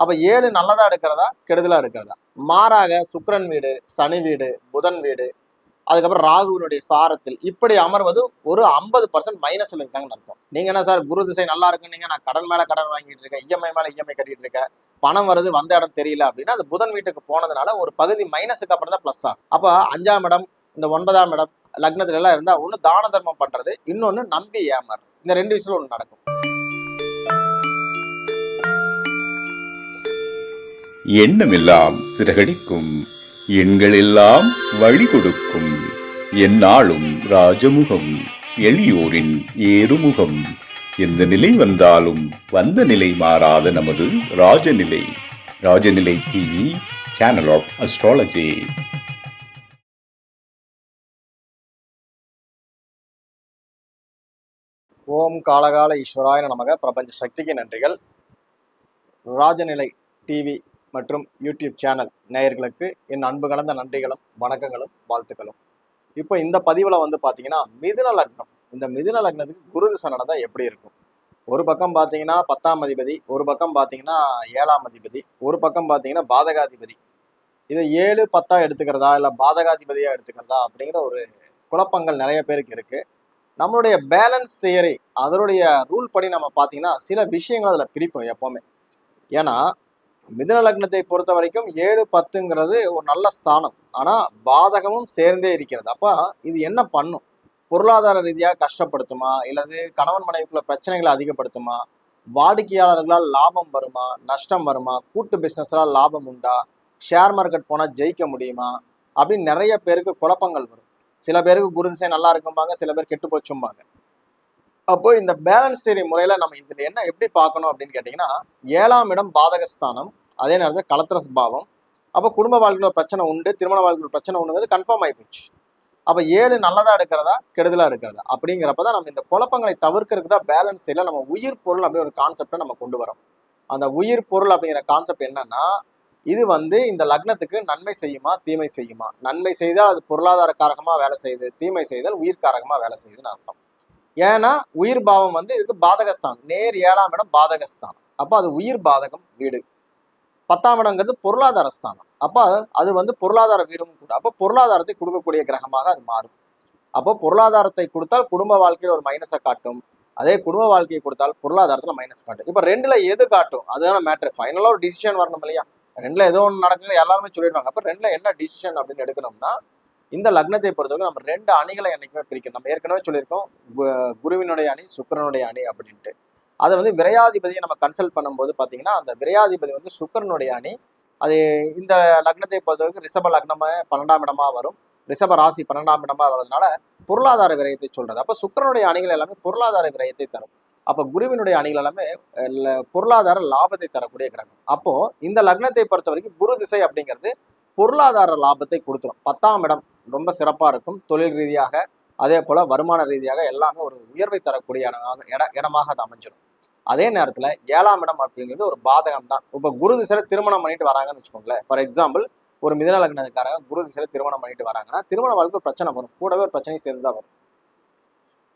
அப்ப ஏழு நல்லதா எடுக்கிறதா கெடுதலா எடுக்கிறதா? மாறாக சுக்கரன் வீடு சனி வீடு புதன் வீடு அதுக்கப்புறம் ராகுவினுடைய சாரத்தில் இப்படி அமர்வது ஒரு ஐம்பது பர்சன்ட் மைனஸ்ல இருக்காங்கன்னு அர்த்தம். நீங்க என்ன சார் குரு திசை நல்லா இருக்குன்னீங்க நான் கடன் மேல கடன் வாங்கிட்டு இருக்கேன் இஎம்ஐ மேல இஎம்ஐ கட்டிட்டு இருக்கேன் பணம் வருது வந்த இடம் தெரியல அப்படின்னா அது புதன் வீட்டுக்கு போனதுனால ஒரு பகுதி மைனஸுக்கு அப்புறம் தான் பிளஸ் ஆகும். அப்போ அஞ்சாம் இடம் இந்த ஒன்பதாம் இடம் லக்னத்துல எல்லாம் இருந்தா ஒன்னு தான தர்மம் பண்றது இன்னொன்னு நம்பி ஏமாறு இந்த ரெண்டு விஷயம் ஒன்று நடக்கும். எண்ணமெல்லாம் சிறகடிக்கும் எண்களெல்லாம் வழி கொடுக்கும். எந்நாளும் ராஜமுகம் எளியோரின் ஏறுமுகம். எந்த நிலை வந்தாலும் வந்த நிலை மாறாத நமது Rajanilai. Rajanilai TV channel of astrology ஓம் காலகால ஈஸ்வராய நமக. பிரபஞ்ச சக்திக்கு நன்றிகள். ராஜநிலை டிவி மற்றும் யூடியூப் சேனல் நேயர்களுக்கு என் அன்பு கலந்த நன்றிகளும் வணக்கங்களும் வாழ்த்துக்களும். இப்போ இந்த பதிவில் வந்து பார்த்தீங்கன்னா மிதுன லக்னம். இந்த மிதுன லக்னத்துக்கு குரு திசை நடந்தால் எப்படி இருக்கும்? ஒரு பக்கம் பார்த்தீங்கன்னா பத்தாம் அதிபதி ஒரு பக்கம் பார்த்தீங்கன்னா ஏழாம் அதிபதி ஒரு பக்கம் பார்த்தீங்கன்னா பாதகாதிபதி. இதை ஏழு பத்தா எடுத்துக்கிறதா இல்லை பாதகாதிபதியாக எடுத்துக்கிறதா அப்படிங்கிற ஒரு குழப்பங்கள் நிறைய பேருக்கு இருக்குது நம்மளுடைய பேலன்ஸ் தியரி அதனுடைய ரூல் படி நம்ம பார்த்தீங்கன்னா சில விஷயங்கள் அதில் பிரிப்போம் எப்போவுமே. ஏன்னா மிதுன லக்னத்தை பொறுத்த வரைக்கும் ஏழு பத்துங்கிறது ஒரு நல்ல ஸ்தானம். ஆனால் பாதகமும் சேர்ந்தே இருக்கிறது. அப்போ இது என்ன பண்ணும்? பொருளாதார ரீதியாக கஷ்டப்படுத்துமா? இல்லது கணவன் மனைவிக்குள்ள பிரச்சனைகளை அதிகப்படுத்துமா? வாடிக்கையாளர்களால் லாபம் வருமா? நஷ்டம் வருமா? கூட்டு பிஸ்னஸ்லாம் லாபம் உண்டா? ஷேர் மார்க்கெட் போனால் ஜெயிக்க முடியுமா? அப்படின்னு நிறைய பேருக்கு குழப்பங்கள் வரும். சில பேருக்கு குருதிசை நல்லா இருக்கும்பாங்க சில பேர் கெட்டு போச்சும்பாங்க. அப்போ இந்த பேலன்ஸ் தேரி முறையில் நம்ம இதில் என்ன எப்படி பார்க்கணும் அப்படின்னு கேட்டிங்கன்னா ஏழாம் இடம் பாதகஸ்தானம் அதே நேரத்தில் கலத்திர பாவம். அப்போ குடும்ப வாழ்க்கையில் ஒரு பிரச்சனை உண்டு திருமண வாழ்க்கையில் பிரச்சனை உண்டுங்கிறது கன்ஃபார்ம் ஆகிப்போச்சு அப்போ ஏழு நல்லதாக எடுக்கிறதா கெடுதலாக எடுக்கிறதா? அப்படிங்கிறப்ப தான் நம்ம இந்த குழப்பங்களை தவிர்க்கிறதுக்கு தான் பேலன்ஸ் இல்லை நம்ம உயிர் பொருள் அப்படின்னு ஒரு கான்செப்டை நம்ம கொண்டு வரோம் அந்த உயிர் பொருள் அப்படிங்கிற கான்செப்ட் என்னன்னா இது வந்து இந்த லக்னத்துக்கு நன்மை செய்யுமா தீமை செய்யுமா? நன்மை செய்தால் அது பொருளாதார காரகமாக வேலை செய்யுது தீமை செய்தால் உயிர் காரகமாக வேலை செய்யுதுன்னு அர்த்தம். ஏன்னா உயிர் பாவம் வந்து இதுக்கு பாதகஸ்தான் நேர் ஏழாம் இடம் பாதகஸ்தான் அப்போ அது உயிர் பாதகம் வீடு. பத்தாம் இடங்கிறது பொருளாதார ஸ்தானம். அப்போ அது வந்து பொருளாதார வீடும் கூட. அப்போ பொருளாதாரத்தை கொடுக்கக்கூடிய கிரகமாக அது மாறும். அப்போ பொருளாதாரத்தை கொடுத்தால் குடும்ப வாழ்க்கையில் ஒரு மைனஸை காட்டும். அதே குடும்ப வாழ்க்கையை கொடுத்தால் பொருளாதாரத்தில் மைனஸ் காட்டும். இப்போ ரெண்டில் எது காட்டும்? அதுதான மேட்ரு ஃபைனலாக ஒரு டிசிஷன் வரணும் இல்லையா? ரெண்டில் ஏதோ ஒன்று நடக்குது எல்லாருமே சொல்லிடுவாங்க. அப்போ ரெண்டில் என்ன டிசிஷன் அப்படின்னு எடுக்கணும்னா இந்த லக்னத்தை பொறுத்தவரைக்கும் நம்ம ரெண்டு அணிகளை என்னைக்குமே பிரிக்கணும். நம்ம ஏற்கனவே சொல்லியிருக்கோம் கு- குருவினுடைய அணி சுக்கிரனுடைய அணி அப்படின்ட்டு. அதை வந்து விரையாதிபதியை நம்ம கன்சல்ட் பண்ணும்போது பார்த்தீங்கன்னா அந்த விரையாதிபதி வந்து சுக்கிரனுடைய அணி. அது இந்த லக்னத்தை பொறுத்தவரைக்கும் ரிஷப லக்னமாக பன்னெண்டாம் இடமா வரும். ரிஷப ராசி பன்னெண்டாம் இடமா வர்றதுனால பொருளாதார விரயத்தை சொல்றது. அப்போ சுக்கரனுடைய அணிகள் எல்லாமே பொருளாதார விரயத்தை தரும். அப்போ குருவினுடைய அணிகள் எல்லாமே பொருளாதார லாபத்தை தரக்கூடிய கிரகம். அப்போ இந்த லக்னத்தை பொறுத்த வரைக்கும் குரு திசை அப்படிங்கிறது பொருளாதார லாபத்தை கொடுத்துரும். பத்தாம் இடம் ரொம்ப சிறப்பாக இருக்கும். தொழில் ரீதியாக அதே போல வருமான ரீதியாக எல்லாமே ஒரு உயர்வை தரக்கூடிய இடமாக இட இடமாக அது அமைஞ்சிடும் அதே நேரத்துல ஏழாம் இடம் அப்படிங்கிறது ஒரு பாதகம் தான் இப்போ குரு திசையில திருமணம் பண்ணிட்டு வராங்கன்னு வச்சுக்கோங்களேன். ஃபார் எக்ஸாம்பிள் ஒரு மிதன லக்னத்துக்காரங்க குரு திசையில திருமணம் பண்ணிட்டு வராங்கன்னா திருமண வாழ்க்கை பிரச்சனை வரும். கூடவே ஒரு பிரச்சனை சேர்ந்து தான் வரும்.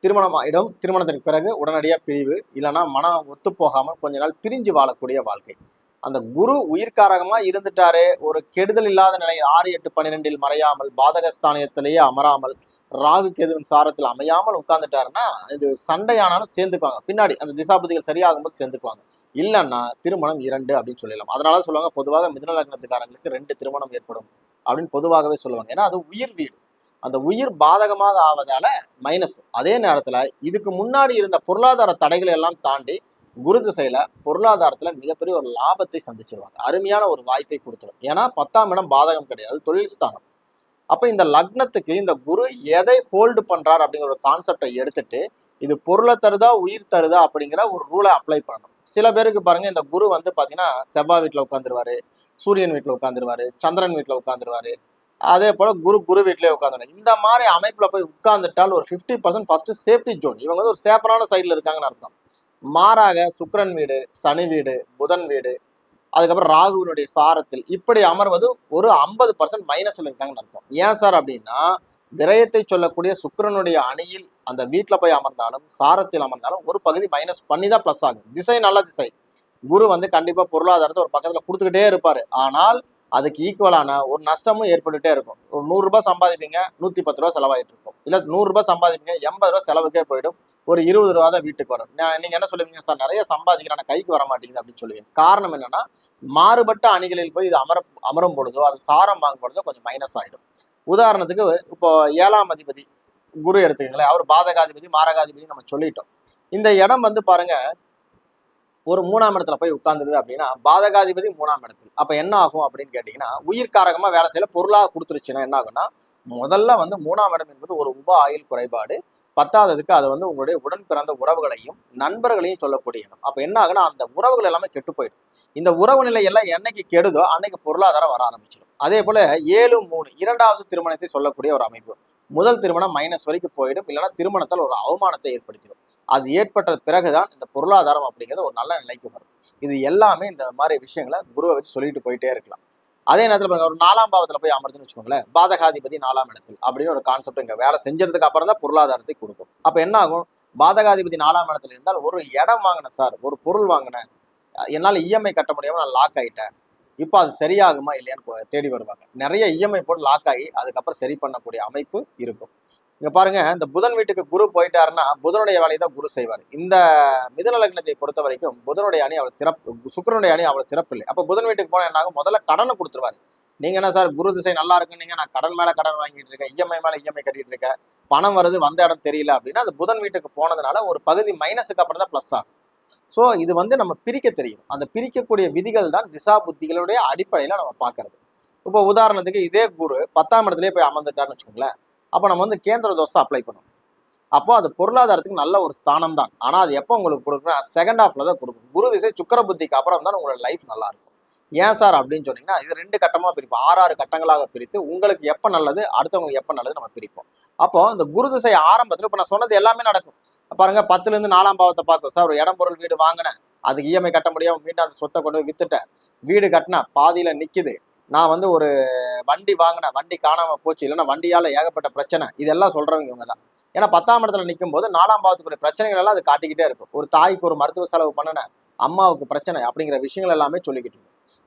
திருமணம் ஆயிடும். திருமணத்திற்கு பிறகு உடனடியாக பிரிவு. இல்லைன்னா மனம் ஒத்து போகாமல் கொஞ்ச நாள் பிரிஞ்சு வாழக்கூடிய வாழ்க்கை. அந்த குரு உயிர்காரகமா இருந்துட்டாரு ஒரு கெடுதல் இல்லாத நிலையில் ஆறு எட்டு பன்னிரெண்டில் மறையாமல் பாதகஸ்தானியத்திலேயே அமராமல் ராகு கெதுவின் சாரத்தில் அமையாமல் உட்கார்ந்துட்டாருன்னா இது சண்டையானாலும் சேர்ந்துக்குவாங்க. பின்னாடி அந்த திசாபதிகள் சரியாகும் போது சேர்ந்துக்குவாங்க. இல்லைன்னா திருமணம் இரண்டு அப்படின்னு சொல்லலாம் அதனால சொல்லுவாங்க பொதுவாக மிதன லக்னத்துக்காரங்களுக்கு ரெண்டு திருமணம் ஏற்படும் அப்படின்னு பொதுவாகவே சொல்லுவாங்க. ஏன்னா அது உயிர் வீடு. அந்த உயிர் பாதகமாக ஆவதால மைனஸ் அதே நேரத்தில் இதுக்கு முன்னாடி இருந்த பொருளாதார தடைகளை எல்லாம் தாண்டி குரு திசையில பொருளாதாரத்துல மிகப்பெரிய ஒரு லாபத்தை சந்திச்சிருவாங்க. அருமையான ஒரு வாய்ப்பை கொடுத்துரும். ஏன்னா பத்தாம் இடம் பாதகம் கிடையாது. தொழில் ஸ்தானம். அப்ப இந்த லக்னத்துக்கு இந்த குரு எதை ஹோல்டு பண்றார் அப்படிங்கிற ஒரு கான்செப்டை எடுத்துட்டு இது பொருளை தருதா உயிர் தருதா அப்படிங்கிற ஒரு ரூலை அப்ளை பண்ணணும். சில பேருக்கு பாருங்க இந்த குரு வந்து பாத்தீங்கன்னா செவ்வாய் வீட்டுல உட்காந்துருவாரு சூரியன் வீட்டுல உட்காந்துருவாரு சந்திரன் வீட்டுல உட்காந்துருவாரு அதே போல குரு குரு வீட்டிலே உட்காந்துடும் இந்த மாதிரி அமைப்புல போய் உட்காந்துட்டால் ஒரு fifty percent first safety zone இவங்க வந்து ஒரு சேஃபரான சைட்ல இருக்காங்கன்னு அர்த்தம். மாறாக சுக்கரன் வீடு சனி வீடு புதன் வீடு அதுக்கப்புறம் ராகுவினுடைய சாரத்தில் இப்படி அமர்வது ஒரு ஐம்பது பர்சன்ட் மைனஸில் இருக்காங்கன்னு அர்த்தம். ஏன் சார் அப்படின்னா விரயத்தை சொல்லக்கூடிய சுக்கிரனுடைய அணியில் அந்த வீட்டில் போய் அமர்ந்தாலும் சாரத்தில் அமர்ந்தாலும் ஒரு பகுதி மைனஸ் பண்ணி தான் ப்ளஸ் ஆகும். திசை நல்ல திசை. குரு வந்து கண்டிப்பாக பொருளாதாரத்தை ஒரு பக்கத்தில் கொடுத்துக்கிட்டே இருப்பார். ஆனால் அதுக்கு ஈக்குவலான ஒரு நஷ்டமும் ஏற்பட்டுட்டே இருக்கும். ஒரு நூறு ரூபாய் சம்பாதிப்பீங்க நூற்றி பத்து ரூபா செலவாயிட்டு இருக்கும். இல்ல நூறுரூபா சம்பாதிப்பீங்க எண்பது ரூபா செலவுக்கே போயிடும். ஒரு இருபது ரூபா தான் வீட்டுக்கு வரும். நான் நீங்க என்ன சொல்லுவீங்க? சார் நிறைய சம்பாதிக்கிறேன் கைக்கு வர மாட்டேங்குது அப்படின்னு சொல்லுவீங்க. காரணம் என்னன்னா மாறுபட்ட அணிகளில் போய் இது அமர அமரும் பொழுதோ அது சாரம் வாங்கும் பொழுதோ கொஞ்சம் மைனஸ் ஆயிடும். உதாரணத்துக்கு இப்போ ஏழாம் அதிபதி குரு எடுத்துக்கங்களேன். அவர் பாதகாதிபதி மாரகாதிபதி நம்ம சொல்லிட்டோம். இந்த இடம் வந்து பாருங்க ஒரு மூணாம் இடத்துல போய் உட்கார்ந்தது அப்படின்னா பாதகாதிபதி மூணாம் இடத்துல. அப்ப என்ன ஆகும் அப்படின்னு கேட்டீங்கன்னா உயிர்காரகமா வேலை செய்யல பொருளாக கொடுத்துருச்சுன்னா என்ன ஆகும்னா முதல்ல வந்து மூணாம் இடம் என்பது ஒரு உப ஆயுள் குறைபாடு. பத்தாததுக்கு அது வந்து உங்களுடைய உடன் பிறந்த உறவுகளையும் நண்பர்களையும் சொல்லக்கூடிய இடம் அப்போ என்ன ஆகுனா அந்த உறவுகள் எல்லாமே கெட்டு போயிடும். இந்த உறவு நிலை எல்லாம் என்னைக்கு கெடுதோ அன்னைக்கு பொருளாதாரம் வர ஆரம்பிச்சிடும். அதே போல ஏழு மூணு இரண்டாவது திருமணத்தை சொல்லக்கூடிய ஒரு அமைப்பு. முதல் திருமணம் மைனஸ் வரைக்கும் போயிடும். இல்லைன்னா திருமணத்தால் ஒரு அவமானத்தை ஏற்படுத்திடும். அது ஏற்பட்ட பிறகுதான் இந்த பொருளாதாரம் அப்படிங்கிறது ஒரு நல்ல நிலைக்கு வரும். இது எல்லாமே இந்த மாதிரி விஷயங்களை குருவை வச்சு சொல்லிட்டு போயிட்டே இருக்கலாம். அதே நேரத்தில் பாருங்க ஒரு நாலாம் பாவத்தில் போய் அமர்ந்துன்னு வச்சுக்கோங்களேன் பாதகாதிபதி நாலாம் இடத்தில் அப்படின்னு ஒரு கான்செப்ட் இங்கே வேலை செஞ்சதுக்கு அப்புறம் தான் பொருளாதாரத்தை கொடுக்கும். அப்போ என்ன ஆகும்? பாதகாதிபதி நாலாம் இடத்துல இருந்தால் ஒரு இடம் வாங்கினேன் சார் ஒரு பொருள் வாங்கினேன் என்னால் இஎம்ஐ கட்ட முடியாமல் நான் லாக் ஆயிட்டேன். இப்போ அது சரியாகுமா இல்லையான்னு தேடி வருவாங்க. நிறைய இஎம்ஐ போட்டு லாக் ஆகி அதுக்கப்புறம் சரி பண்ணக்கூடிய அமைப்பு இருக்கும். இங்க பாருங்க இந்த புதன் வீட்டுக்கு குரு போயிட்டாருன்னா புதனுடைய வேலையை தான் குரு செய்வார். இந்த மிதுன லக்னத்தை பொறுத்த வரைக்கும் புதனுடைய அணி அவர் சிறப்பு சுக்கிரனுடைய அணி அவர் சிறப்பு இல்லை அப்போ புதன் வீட்டுக்கு போனா என்ன ஆகும் முதல்ல கடனை கொடுத்துருவாரு. நீங்க என்ன சார் குரு திசை நல்லா இருக்குன்னீங்க நான் கடன் மேல கடன் வாங்கிட்டு இருக்கேன் இஎம்ஐ மேல இஎம்ஐ கட்டிட்டு இருக்கேன் பணம் வருது வந்த இடம் தெரியல அப்படின்னா அது புதன் வீட்டுக்கு போனதுனால ஒரு பகுதி மைனஸுக்கு அப்புறம் தான் ப்ளஸ் ஆகும். ஸோ இது வந்து நம்ம பிரிக்க தெரியும். அந்த பிரிக்கக்கூடிய விதிகள் தான் திசா புத்திகளுடைய அடிப்படையில நம்ம பார்க்கறது. இப்போ உதாரணத்துக்கு இதே குரு பத்தாம் இடத்துலயே போய் அமர்ந்துட்டாருன்னு வச்சுக்கோங்களேன். அப்போ நம்ம வந்து கேந்திர தோசை அப்ளை பண்ணணும். அப்போ அது பொருளாதாரத்துக்கு நல்ல ஒரு ஸ்தானம் தான் ஆனால் அது எப்போ உங்களுக்கு கொடுக்குன்னா செகண்ட் ஹாஃப்ல தான் கொடுக்கும். குரு திசை சுக்கர புத்திக்கு அப்புறம் தான் உங்களோட லைஃப் நல்லா இருக்கும். ஏன் சார் அப்படின்னு சொன்னீங்கன்னா இது ரெண்டு கட்டமாக பிரிப்போம். ஆறு ஆறு கட்டங்களாக பிரித்து உங்களுக்கு எப்போ நல்லது அடுத்தவங்களுக்கு எப்போ நல்லது நம்ம பிரிப்போம். அப்போ இந்த குரு திசை ஆரம்பத்தில் இப்போ நான் சொன்னது எல்லாமே நடக்கும். பாருங்க பத்துலேருந்து நாலாம் பாவத்தை பார்க்கும் சார் ஒரு இடம் பொருள் வீடு வாங்கினேன். அதுக்கு இஎம்ஐ கட்ட முடியாமல் மீண்டும் அந்த சொத்தை கொண்டு போய் வித்துட்டேன். வீடு கட்டினா பாதியில் நிற்கிது நான் வந்து ஒரு வண்டி வாங்கினேன் வண்டி காணாம போச்சு இல்லைன்னா வண்டியால ஏகப்பட்ட பிரச்சனை. இதெல்லாம் சொல்றவங்க இவங்க தான். ஏன்னா பத்தாம் இடத்துல நிற்கும் போது நாலாம் பாவத்துக்குரிய பிரச்சனைகள் எல்லாம் அது காட்டிக்கிட்டே இருக்கும். ஒரு தாய்க்கு ஒரு மருத்துவ செலவு பண்ணன அம்மாவுக்கு பிரச்சனை அப்படிங்கிற விஷயங்கள் எல்லாமே சொல்லிக்கிட்டு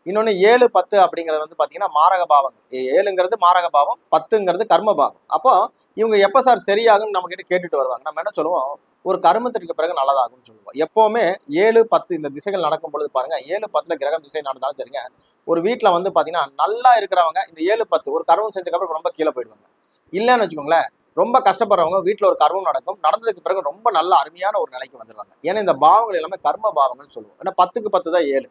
இன்னொன்று ஏழு பத்து அப்படிங்கிறது வந்து பார்த்தீங்கன்னா மாரக பாவம். ஏ- ஏழுங்கிறது மாரக பாவம் பத்துங்கிறது கர்ம பாவம். அப்போ இவங்க எப்போ சார் சரியாகும்னு நம்ம கிட்ட கேட்டுட்டு வருவாங்க. நம்ம என்ன சொல்லுவோம்? ஒரு கருமத்திற்கு பிறகு நல்லதாகும்னு சொல்லுவோம். எப்போவுமே ஏழு பத்து இந்த திசைகள் நடக்கும் பொழுது பாருங்க ஏழு பத்துல கிரகம் திசை நடந்தாலும் சரிங்க ஒரு வீட்டில் வந்து பார்த்தீங்கன்னா நல்லா இருக்கிறவங்க இந்த ஏழு பத்து ஒரு கருவம் செஞ்சதுக்கப்புறம் ரொம்ப கீழே போயிடுவாங்க. இல்லைன்னு வச்சுக்கோங்களேன் ரொம்ப கஷ்டப்படுறவங்க வீட்டில் ஒரு கர்மம் நடக்கும் நடந்ததுக்கு பிறகு ரொம்ப நல்ல அருமையான ஒரு நிலைக்கு வந்துடுவாங்க ஏன்னா இந்த பாவங்கள் எல்லாமே கர்ம பாவங்கள்னு சொல்லுவோம். ஏன்னா பத்துக்கு பத்து தான் ஏழு.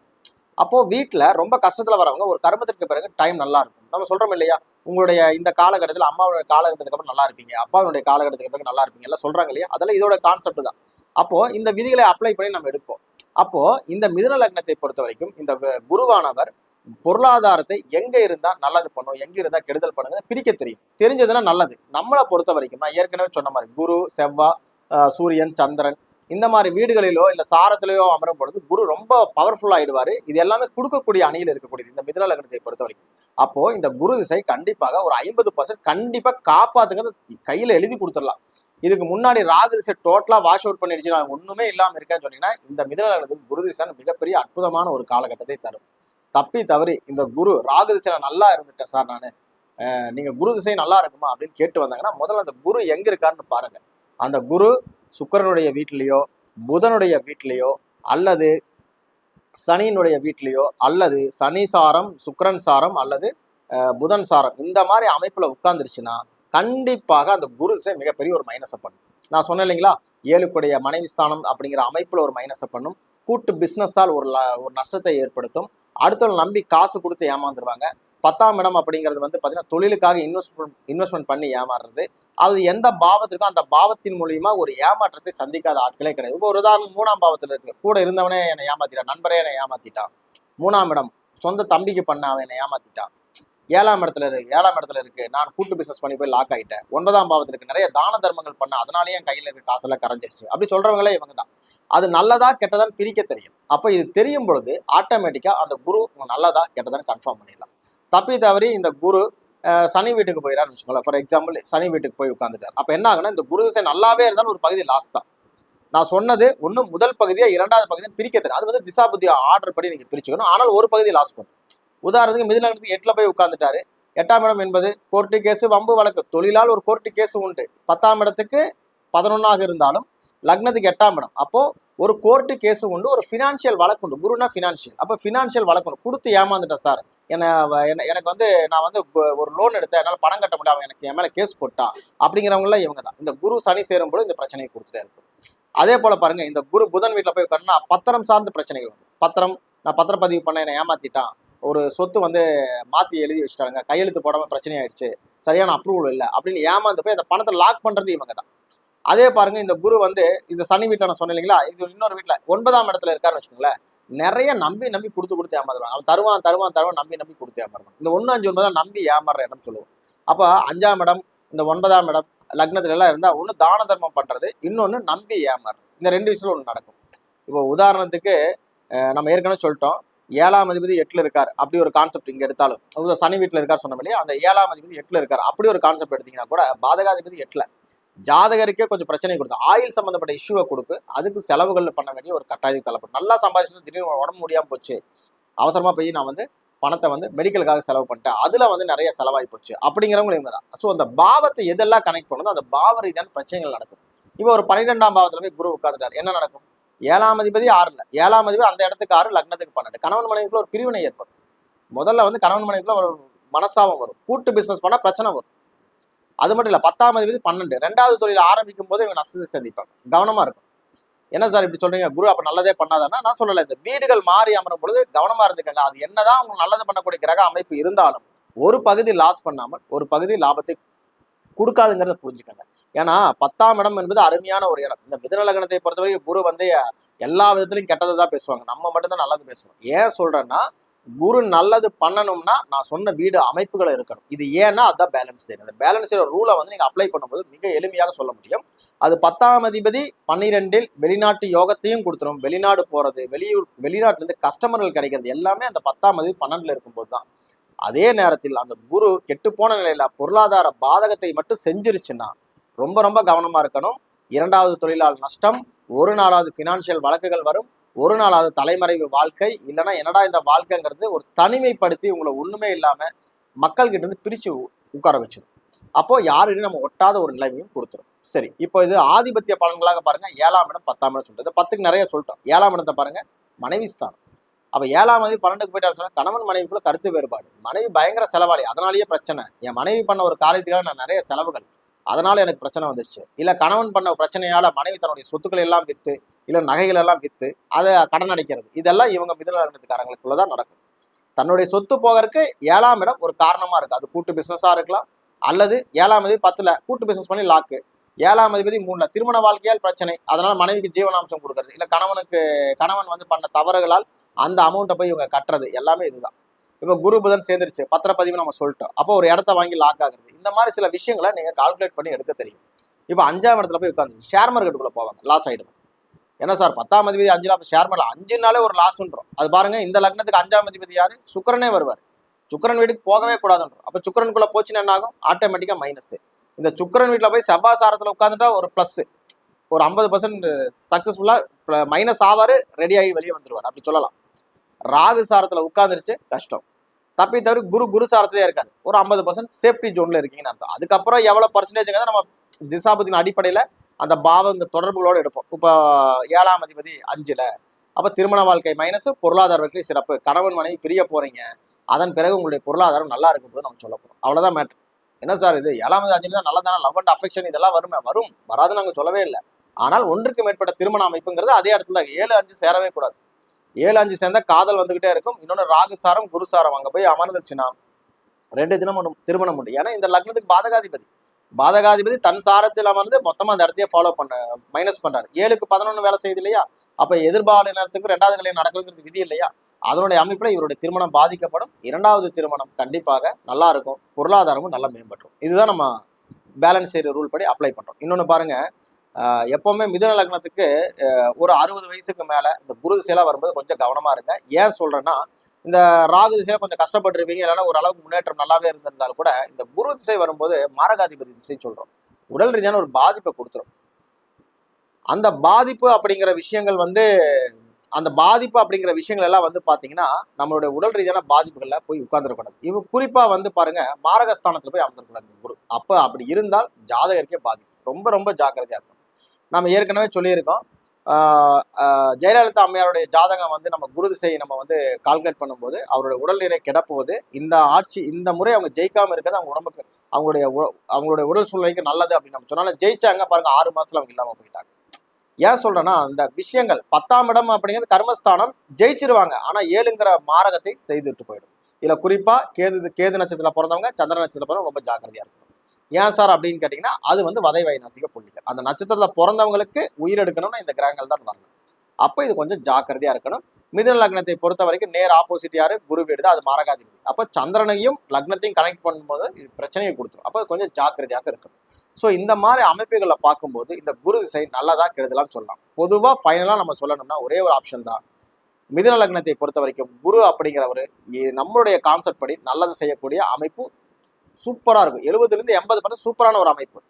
அப்போ வீட்டில் ரொம்ப கஷ்டத்தில் வரவங்க ஒரு கர்மத்திற்கு பிறகு டைம் நல்லா இருக்கும். நம்ம சொல்றோம் இல்லையா? உங்களுடைய இந்த காலகட்டத்தில் அம்மாவுடைய காலகட்டத்துக்கு அப்புறம் நல்லா இருப்பீங்க. அப்பாவுடைய காலகட்டத்துக்கு பிறகு நல்லா இருப்பீங்க. எல்லாம் சொல்றாங்க இல்லையா? அதெல்லாம் இதோட கான்செப்ட் தான். அப்போ இந்த விதிகளை அப்ளை பண்ணி நம்ம எடுப்போம். அப்போ இந்த மிதுன லக்னத்தை பொறுத்த வரைக்கும் இந்த குருவானவர் பொருளாதாரத்தை எங்க இருந்தா நல்லது பண்ணும் எங்க இருந்தா கெடுதல் பண்ணுங்க பிரிக்க தெரியும். தெரிஞ்சதுன்னா நல்லது. நம்மளை பொறுத்த வரைக்கும் நான் ஏற்கனவே சொன்ன மாதிரி குரு செவ்வாய் சூரியன் சந்திரன் இந்த மாதிரி வீடுகளிலோ இல்ல சாரத்திலேயோ அமரும் பொழுது குரு ரொம்ப பவர்ஃபுல் ஆயிடுவாரு. இது எல்லாமே கொடுக்கக்கூடிய அணியில் இருக்கக்கூடியது. இந்த மிதன லக்னத்தை பொறுத்த வரைக்கும். அப்போ இந்த குரு திசை கண்டிப்பாக ஒரு ஐம்பது பர்சன்ட் கண்டிப்பா காப்பாத்துங்கிறது கையில எழுதி கொடுத்துடலாம். இதுக்கு முன்னாடி ராகு திசை டோட்டலா வாஷ் அவுட் பண்ணிடுச்சு. நான் ஒண்ணுமே இல்லாம இருக்கேன்னு சொன்னீங்கன்னா இந்த மிதன லக்னத்துக்கு குரு திசை மிகப்பெரிய அற்புதமான ஒரு காலகட்டத்தை தரும். தப்பி தவறி இந்த குரு ராகு திசையில நல்லா இருந்துட்டேன் சார் நான். நீங்க குரு திசை நல்லா இருக்குமா அப்படின்னு கேட்டு வந்தாங்கன்னா முதல்ல அந்த குரு எங்க இருக்காருன்னு பாருங்க. அந்த குரு சுக்கிரனுடைய வீட்லேயோ புதனுடைய வீட்லேயோ அல்லது சனியினுடைய வீட்லேயோ அல்லது சனி சாரம் சுக்கிரன் சாரம் அல்லது புதன் சாரம் இந்த மாதிரி அமைப்பில் உட்கார்ந்துருச்சுன்னா கண்டிப்பாக அந்த குரு மிகப்பெரிய ஒரு மைனஸை பண்ணும். நான் சொன்னேன் இல்லைங்களா? ஏழுக்குடைய மனைவி ஸ்தானம் அப்படிங்கிற அமைப்பில் ஒரு மைனஸை பண்ணும். கூட்டு பிஸ்னஸால் ஒரு ஒரு நஷ்டத்தை ஏற்படுத்தும். அடுத்தவங்க நம்பி காசு கொடுத்து ஏமாந்துருவாங்க. பத்தாம் இடம் அப்படிங்கிறது வந்து பார்த்தீங்கன்னா தொழிலுக்காக இன்வெஸ்ட்மெண்ட் இன்வெஸ்ட்மெண்ட் பண்ணி ஏமாறுறது. அது எந்த பாவத்திற்கும் அந்த பாவத்தின் மூலியமா ஒரு ஏமாற்றத்தை சந்திக்காத ஆட்களே கிடையாது. இப்போ ஒரு உதாரணம் மூணாம் பாவத்தில் இருக்கு. கூட இருந்தவனே என்னை ஏமாத்திட்டான் நண்பரே என்னை ஏமாத்திட்டான் மூணாம் இடம் சொந்த தம்பிக்கு பண்ண அவன் என்னை ஏமாத்திட்டான் ஏழாம் இடத்துல இருக்கு ஏழாம் இடத்துல இருக்கு. நான் கூட்டு பிசினஸ் பண்ணி போய் லாக் ஆகிட்டேன் ஒன்பதாம் பாவத்தில் இருக்கு. நிறைய தான தர்மங்கள் பண்ண அதனாலேயே என் கையில் இருக்க காசெல்லாம் கரைஞ்சிருச்சு. அப்படி சொல்றவங்களே இவங்க தான் அது நல்லதா கெட்டதான்னு பிரிக்க தெரியும். அப்போ இது தெரியும் பொழுது ஆட்டோமேட்டிக்காக அந்த குரு நல்லதா கெட்டதான்னு கன்ஃபார்ம் பண்ணிடலாம். தப்பி தவறி இந்த குரு சனி வீட்டுக்கு போயிடான்னு வச்சுக்கோங்களேன். ஃபார் எக்ஸாம்பிள் சனி வீட்டுக்கு போய் உட்காந்துட்டார் அப்போ என்ன ஆகுனா இந்த குரு திசை நல்லாவே இருந்தாலும் ஒரு பகுதி லாஸ் தான். நான் சொன்னது ஒன்று முதல் பகுதியாக இரண்டாவது பகுதியை பிரிக்க தெரியும் அது வந்து திசாபுத்தி ஆர்டர் படி நீங்கள் பிரிச்சுக்கணும். ஆனால் ஒரு பகுதி லாஸ் பண்ணும் உதாரணத்துக்கு மிதிலங்கத்துக்கு எட்டில் போய் உட்காந்துட்டாரு எட்டாம் இடம் என்பது கோர்ட்டு கேஸு வம்பு வழக்கு. தொழிலால் ஒரு கோர்ட்டு கேஸு உண்டு. பத்தாம் இடத்துக்கு பதினொன்றாக இருந்தாலும் லக்னத்துக்கு எட்டாம் இடம். அப்போ ஒரு கோர்ட்டு கேஸு உண்டு ஒரு ஃபினான்ஷியல் வழக்கு உண்டு. குருனா ஃபினான்ஷியல் அப்போ ஃபினான்ஷியல் வழக்குண்டு கொடுத்து ஏமாந்துட்டேன் சார் என்னை என்ன- எனக்கு வந்து நான் வந்து ஒரு லோன் எடுத்தேன். என்னால் பணம் கட்ட முடியாது அவன் எனக்கு என் மேலே கேஸ் போட்டான். அப்படிங்கிறவங்களாம் இவங்க தான். இந்த குரு சனி சேரும்போது இந்த பிரச்சனையை கொடுத்துட்டே இருக்கும். அதே போல் பாருங்கள் இந்த குரு புதன் வீட்டில் போய் உட்கார்ந்தா பத்திரம் சார்ந்த பிரச்சனைகள் வந்து. பத்திரம் நான் பத்திரப்பதிவு பண்ண என்னை ஏமாத்திட்டான். ஒரு சொத்து வந்து மாற்றி எழுதி வச்சுட்டாங்க கையெழுத்து போடாமல் பிரச்சனை ஆயிடுச்சு. சரியான அப்ரூவல் இல்லை. அப்படின்னு ஏமாந்து போய் அந்த பணத்தை லாக் பண்ணுறது இவங்க தான். அதே பாருங்க இந்த குரு வந்து இந்த சனி வீட்டில் நான் சொன்னேன் இல்லைங்களா? இது இன்னொரு வீட்டில் ஒன்பதாம் இடத்துல இருக்காருன்னு வச்சுக்கோங்களேன். நிறைய நம்பி நம்பி கொடுத்து கொடுத்து ஏமாறுவான் அவன் தருவான் தருவான் தருவான் நம்பி நம்பி கொடுத்து ஏமாறுவான் இந்த ஒன்று அஞ்சு ஒன்பதாம் நம்பி ஏமாறுற இடம்னு சொல்லுவோம். அப்போ அஞ்சாம் இடம் இந்த ஒன்பதாம் இடம் லக்னத்துல எல்லாம் இருந்தால் ஒன்று தான தர்மம் பண்ணுறது இன்னொன்று நம்பி ஏமாறுறது. இந்த ரெண்டு விஷயம் ஒன்று நடக்கும். இப்போ உதாரணத்துக்கு நம்ம ஏற்கனவே சொல்லிட்டோம் ஏழாம் அதிபதி எட்டில் இருக்கார். அப்படி ஒரு கான்செப்ட் இங்கே எடுத்தாலும். சனி வீட்டில் இருக்கார் சொன்ன இல்லையா? அந்த ஏழாம் அதிபதி எட்டில் இருக்கார். அப்படி ஒரு கான்செப்ட் எடுத்தீங்கன்னா கூட பாதகாதிபதி எட்டில். ஜாதகருக்கே கொஞ்சம் பிரச்சனை கொடுத்து ஆயில் சம்மந்தப்பட்ட இஷ்யூவை கொடுக்கு அதுக்கு செலவுகள் பண்ண வேண்டிய ஒரு கட்டாயத்துக்கு தள்ளப்படும். நல்லா சம்பாதிச்சு திடீர்னு உடம்பு முடியாமல் போச்சு. அவசரமாக போய் நான் வந்து பணத்தை வந்து மெடிக்கலுக்காக செலவு பண்ணிட்டேன். அதில் வந்து நிறைய செலவாகி போச்சு. அப்படிங்கிறவங்களும் தான். ஸோ அந்த பாவத்தை எதெல்லாம் கனெக்ட் பண்ணுதோ அந்த பாவ ரீதியான பிரச்சனைகள் நடக்கும். இப்போ ஒரு பன்னிரெண்டாம் பாவத்தில் போய் குரு உட்காந்துட்டார் என்ன நடக்கும்? ஏழாம் அதிபதி ஆறுல. ஏழாம் அதிபதி அந்த இடத்துக்கு ஆறு லக்னத்துக்கு பன்னெண்டு. கணவன் மனைவிக்குள்ள ஒரு பிரிவினை ஏற்படும். முதல்ல வந்து கணவன் மனைவிக்குள்ள ஒரு மனசாபம் வரும். கூட்டு பிஸ்னஸ் பண்ணால் பிரச்சனை வரும். அது மட்டும் இல்லை பத்தாம் அதிபதி பன்னெண்டு. ரெண்டாவது தொழில் ஆரம்பிக்கும் போது இவங்க நஷ்டத்தை சந்திப்பாங்க கவனமாக இருக்கும். என்ன சார் இப்படி சொல்றீங்க? குரு அப்போ நல்லதே பண்ணாதானா? நான் சொல்லலை. இந்த வீடுகள் மாறி அமரும் பொழுது கவனமாக இருந்துக்கங்க. அது என்னதான் உங்களுக்கு நல்லது பண்ணக்கூடிய கிரக அமைப்பு இருந்தாலும் ஒரு பகுதி லாஸ் பண்ணாமல் ஒரு பகுதி லாபத்தை கொடுக்காதுங்கிறத புரிஞ்சுக்கங்க. ஏன்னா பத்தாம் இடம் என்பது அருமையான ஒரு இடம். இந்த மிதுன பொறுத்த பொறுத்தவரைக்கும் குரு வந்து எல்லா விதத்திலையும் கெட்டதை தான் பேசுவாங்க. நம்ம மட்டும்தான் நல்லது பேசுவோம். ஏன் சொல்றேன்னா குரு நல்லது பண்ணணும்னா நான் சொன்ன வீடு அமைப்புகள் இருக்கணும். இது ஏன்னா அதான் பேலன்ஸ் செய்யணும் அந்த பேலன்ஸ் ரூலை வந்து நீங்கள் அப்ளை பண்ணும்போது மிக எளிமையாக சொல்ல முடியும். அது பத்தாம் அதிபதி பன்னிரெண்டில் வெளிநாட்டு யோகத்தையும் கொடுத்துரும். வெளிநாடு போகிறது வெளியூர் வெளிநாட்டிலேருந்து கஸ்டமர்கள் கிடைக்கிறது எல்லாமே அந்த பத்தாம் அதிபதி பன்னெண்டில் இருக்கும்போது தான். அதே நேரத்தில் அந்த குரு கெட்டுப்போன நிலையில் பொருளாதார பாதகத்தை மட்டும் செஞ்சிருச்சுன்னா ரொம்ப ரொம்ப கவனமாக இருக்கணும். இரண்டாவது தொழிலாளர் நஷ்டம் ஒரு நாளாவது ஃபினான்ஷியல் வழக்குகள் வரும். ஒரு நாளாவது தலைமறைவு வாழ்க்கை இல்லைன்னா என்னடா இந்த வாழ்க்கைங்கிறது ஒரு தனிமைப்படுத்தி உங்களை ஒன்றுமே இல்லாமல் மக்கள்கிட்ட இருந்து பிரித்து உட்கார வச்சிடும் அப்போ யாருன்னு நம்ம ஒட்டாத ஒரு நிலைமையும் கொடுத்துரும். சரி இப்போ இது ஆதிபத்திய பலன்களாக பாருங்க. ஏழாம் இடம் பத்தாம் இடம் சொல்லிட்டு. பத்துக்கு நிறைய சொல்லிட்டோம். ஏழாம் இடத்தை பாருங்க. மனைவி ஸ்தானம். அப்போ ஏழாம் மதி பன்னெண்டுக்கு போயிட்டாரு சொன்னால் கணவன் மனைவிக்குள்ள கருத்து வேறுபாடு. மனைவி பயங்கர செலவாளி. அதனாலேயே பிரச்சனை. என் மனைவி பண்ண ஒரு காரியத்துக்காக நான் நிறைய செலவுகள். அதனால எனக்கு பிரச்சனை வந்துருச்சு. இல்லை கணவன் பண்ண பிரச்சனையால் மனைவி தன்னுடைய சொத்துக்களை எல்லாம் விற்று இல்லை நகைகள் எல்லாம் விற்று அதை கடன் அடைக்கிறது. இதெல்லாம் இவங்க மிதுன லக்னத்துக்காரங்களுக்குள்ளதான் நடக்கும். தன்னுடைய சொத்து போகிறதுக்கு ஏழாம் இடம் ஒரு காரணமாக இருக்குது அது கூட்டு பிஸ்னஸாக இருக்கலாம் அல்லது ஏழாம் அதிபதி பத்தில் கூட்டு பிஸ்னஸ் பண்ணி லாக்கு ஏழாம் அதிபதி மூணுல திருமண வாழ்க்கையால் பிரச்சனை அதனால மனைவிக்கு ஜீவனாம்சம் கொடுக்கறது. இல்லை கணவனுக்கு கணவன் வந்து பண்ண தவறுகளால் அந்த அமௌண்ட்டை போய் இவங்க கட்டுறது. எல்லாமே இதுதான். இப்போ குரு புதன் சேர்ந்துருச்சு. பத்திரப்பதிவு நம்ம சொல்லிட்டோம். அப்போ ஒரு இடத்த வாங்கி லாக் ஆகுது இந்த மாதிரி சில விஷயங்களை நீங்க கால்குலேட் பண்ணி எடுக்க தெரியும். இப்போ அஞ்சாம் இடத்துல போய் உட்காந்து ஷேர் மார்க்கெட்டுக்குள்ள போவாங்க. லாஸ் ஆயிடுவாங்க என்ன சார்? பத்தாம் அதிபதி அஞ்சு லாபம் ஷேர் மார்க்கெட் அஞ்சு நாளே ஒரு லாஸ்ன்றோம் அது பாருங்க இந்த லக்னத்துக்கு அஞ்சாம் அதிபதி யாரு? சுக்கரனே வருவார். சுக்கிரன் வீட்டுக்கு போகவே கூடாதுன்றோம். அப்போ சுக்கிரனுக்குள்ள போச்சுன்னா என்ன ஆகும்? ஆட்டோமேட்டிக்காக மைனஸ் இந்த சுக்கரன் வீட்டில் போய் செவ்வாசாரத்தில் உட்காந்துட்டா ஒரு ப்ளஸ் ஒரு ஐம்பது பர்சன்ட் சக்ஸஸ்ஃபுல்லாக மைனஸ் ஆவார் ரெடி ஆகி வெளியே வந்துடுவார் அப்படி சொல்லலாம். ராகு சாரத்துல உட்காந்துருச்சு கஷ்டம். தப்பி தவிர குரு குரு சாரத்திலே இருக்காரு. ஒரு ஐம்பது பர்சன்ட் சேஃப்டி ஜோன்ல இருக்கீங்கன்னு அர்த்தம். அதுக்கப்புறம் எவ்வளவு பர்சன்டேஜ் நம்ம திசாபத்தின் அடிப்படையில அந்த பாவங்க தொடர்புகளோடு எடுப்போம். இப்போ ஏழாம் அதிபதி அஞ்சுல. அப்ப திருமண வாழ்க்கை மைனஸ் பொருளாதார வெற்றி சிறப்பு. கணவன் மனைவி பிரிய போறீங்க. அதன் பிறகு உங்களுடைய பொருளாதாரம் நல்லா இருக்கும் போது நம்ம சொல்ல போறோம். அவ்வளவுதான் மேட்ரு என்ன சார் இது? ஏழாம் அதிபதி அஞ்சு தான் நல்லா தானே லவ் அண்ட் அஃபெக்ஷன் இதெல்லாம் வருமே வரும். வராதுன்னு நாங்க சொல்லவே இல்லை. ஆனால் ஒன்றுக்கு மேற்பட்ட திருமண அமைப்புங்கிறது அதே இடத்துல ஏழு அஞ்சு சேரவே கூடாது. ஏழு அஞ்சு சேர்ந்தா காதல் வந்துகிட்டே இருக்கும். இன்னொன்று ராகுசாரம் குருசாரம் அங்கே போய் அமர்ந்துச்சுன்னா ரெண்டு தினம் திருமணம் உண்டு. ஏன்னா இந்த லக்னத்துக்கு பாதகாதிபதி. பாதகாதிபதி தன் சாரத்தில் அமர்ந்து மொத்தமா அந்த இடத்தையே ஃபாலோ பண்ண மைனஸ் பண்ணுறாரு ஏழுக்கு பதினொன்று வேலை செய்யுது இல்லையா? அப்போ எதிர்பாலினத்துக்கு ரெண்டாவது கல்யாணம் நடக்குங்கிறது விதி இல்லையா? அதனுடைய அமைப்பில் இவருடைய திருமணம் பாதிக்கப்படும். இரண்டாவது திருமணம் கண்டிப்பாக நல்லா இருக்கும். பொருளாதாரமும் நல்லா மேம்பட்டுரும். இதுதான் நம்ம பேலன்ஸ் செய்யற ரூல் படி அப்ளை பண்றோம். இன்னொன்னு பாருங்க எப்பவுமே மிதுன லக்னத்துக்கு ஒரு அறுபது வயசுக்கு மேல இந்த குரு திசையெல்லாம் வரும்போது கொஞ்சம் கவனமா இருங்க. ஏன் சொல்றேன்னா இந்த ராகு திசையில கொஞ்சம் கஷ்டப்பட்டிருப்பீங்க. இல்லைன்னா ஓரளவுக்கு முன்னேற்றம் நல்லாவே இருந்திருந்தாலும் கூட இந்த குரு திசை வரும்போது மாரகாதிபதி திசை சொல்றோம். உடல் ரீதியான ஒரு பாதிப்பை கொடுத்துரும். அந்த பாதிப்பு அப்படிங்கிற விஷயங்கள் வந்து அந்த பாதிப்பு அப்படிங்கிற விஷயங்கள் எல்லாம் வந்து பார்த்தீங்கன்னா நம்மளுடைய உடல் ரீதியான பாதிப்புகளில் போய் உட்கார்ந்துடக்கூடாது இவ குறிப்பாக வந்து பாருங்க மாரகஸ்தானத்தில் போய் அமர்ந்துடக்கூடாது குரு. அப்போ அப்படி இருந்தால் ஜாதகருக்கே பாதிப்பு. ரொம்ப ரொம்ப ஜாக்கிரதையாக இருக்கும் நம்ம ஏற்கனவே சொல்லியிருக்கோம். ஜெயலலிதா அம்மையாருடைய ஜாதகம் வந்து நம்ம குரு திசையை நம்ம வந்து கால்குலேட் பண்ணும்போது அவருடைய உடல்நிலை கிடப்புவது இந்த ஆட்சி இந்த முறை அவங்க ஜெயிக்காமல் இருக்கிறது அவங்க உடம்புக்கு அவங்களுடைய உ- அவங்களுடைய உடல் சூழ்நிலைக்கு நல்லது அப்படின்னு நம்ம சொன்னாலும் ஜெயிச்சாங்க பாருங்க ஆறு மாசத்துல அவங்க இல்லாமல் போயிட்டாங்க. ஏன் சொல்றேன்னா அந்த விஷயங்கள் பத்தாம் இடம் அப்படிங்கிறது கர்மஸ்தானம் ஜெயிச்சிருவாங்க. ஆனா ஏழுங்கிற மாரகத்தை செய்துட்டு போயிடும். இதுல குறிப்பா கேது கேது நட்சத்திரத்துல பிறந்தவங்க சந்திர நட்சத்திரத்துல பிறந்தவங்க ரொம்ப ஜாக்கிரதையா இருக்கும் ஏன் சார் அப்படின்னு கேட்டிங்கன்னா அது வந்து வதை நாசிக புள்ளிகள். அந்த நட்சத்திரத்தில் பிறந்தவங்களுக்கு உயிர் எடுக்கணும்னா இந்த கிரகங்கள் தான் வரணும். அப்போ இது கொஞ்சம் ஜாக்கிரதையாக இருக்கணும். மிதன லக்னத்தை பொறுத்த வரைக்கும் நேர் ஆப்போசிட் யாரு? குரு வீடு அது மாரகாதிபதி. அப்போ சந்திரனையும் லக்னத்தையும் கனெக்ட் பண்ணும்போது இது பிரச்சனையை கொடுத்துரும். அப்போ கொஞ்சம் ஜாக்கிரதையாக இருக்கணும். ஸோ இந்த மாதிரி அமைப்புகளை பார்க்கும்போது இந்த குரு திசை நல்லதாக கெடுதலாம்னு சொல்லலாம். பொதுவாக ஃபைனலாக நம்ம சொல்லணும்னா ஒரே ஒரு ஆப்ஷன் தான். மிதன லக்னத்தை பொறுத்த வரைக்கும் குரு அப்படிங்கிறவர் நம்மளுடைய கான்செப்ட் படி நல்லது செய்யக்கூடிய அமைப்பு சூப்பராக இருக்கும். எழுபதுலேருந்து எண்பது பர்சன்ட் சூப்பரான ஒரு அமைப்பு.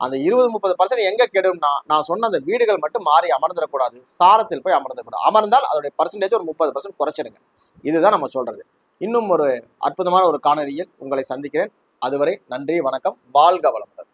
அந்த இருபது முப்பது பர்சன்ட் எங்கே கெடும்னா நான் சொன்ன அந்த வீடுகள் மட்டும் மாறி அமர்ந்துடக்கூடாது. சாரத்தில் போய் அமர்ந்துடக்கூடாது. அமர்ந்தால் அதோடைய பர்சன்டேஜ் ஒரு முப்பது பர்சன்ட் குறைச்சிடுங்க இதுதான் நம்ம சொல்கிறது இன்னும் ஒரு அற்புதமான ஒரு காணொலியில் உங்களை சந்திக்கிறேன். அதுவரை நன்றி வணக்கம். வாழ்க வளமுடன்.